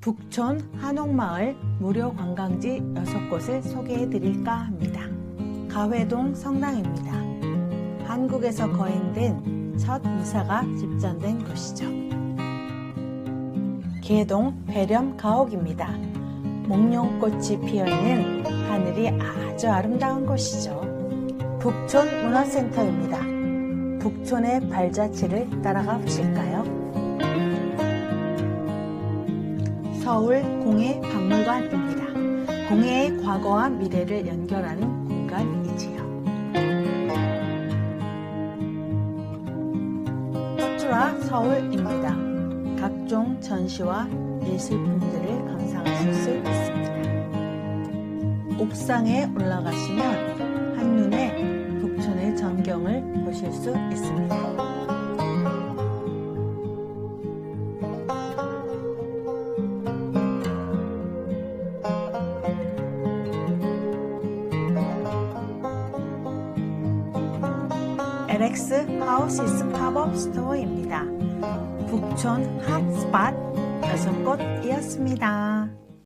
북촌 한옥마을 무료 관광지 6곳을 소개해 드릴까 합니다. 가회동 성당입니다. 한국에서 거행된 첫 무사가 집전된 곳이죠. 개동 배렴 가옥입니다. 목련꽃이 피어있는 하늘이 아주 아름다운 곳이죠. 북촌 문화센터입니다. 북촌의 발자취를 따라가 보실까요? 서울 공예 박물관입니다. 공예의 과거와 미래를 연결하는 공간이지요. 서투라 서울입니다. 각종 전시와 예술품들을 감상하실 수 있습니다. 옥상에 올라가시면 한눈에 북촌의 전경을 보실 수 있습니다. LX 하우시스 팝업 스토어입니다. 북촌 핫스팟 여섯 곳이었습니다.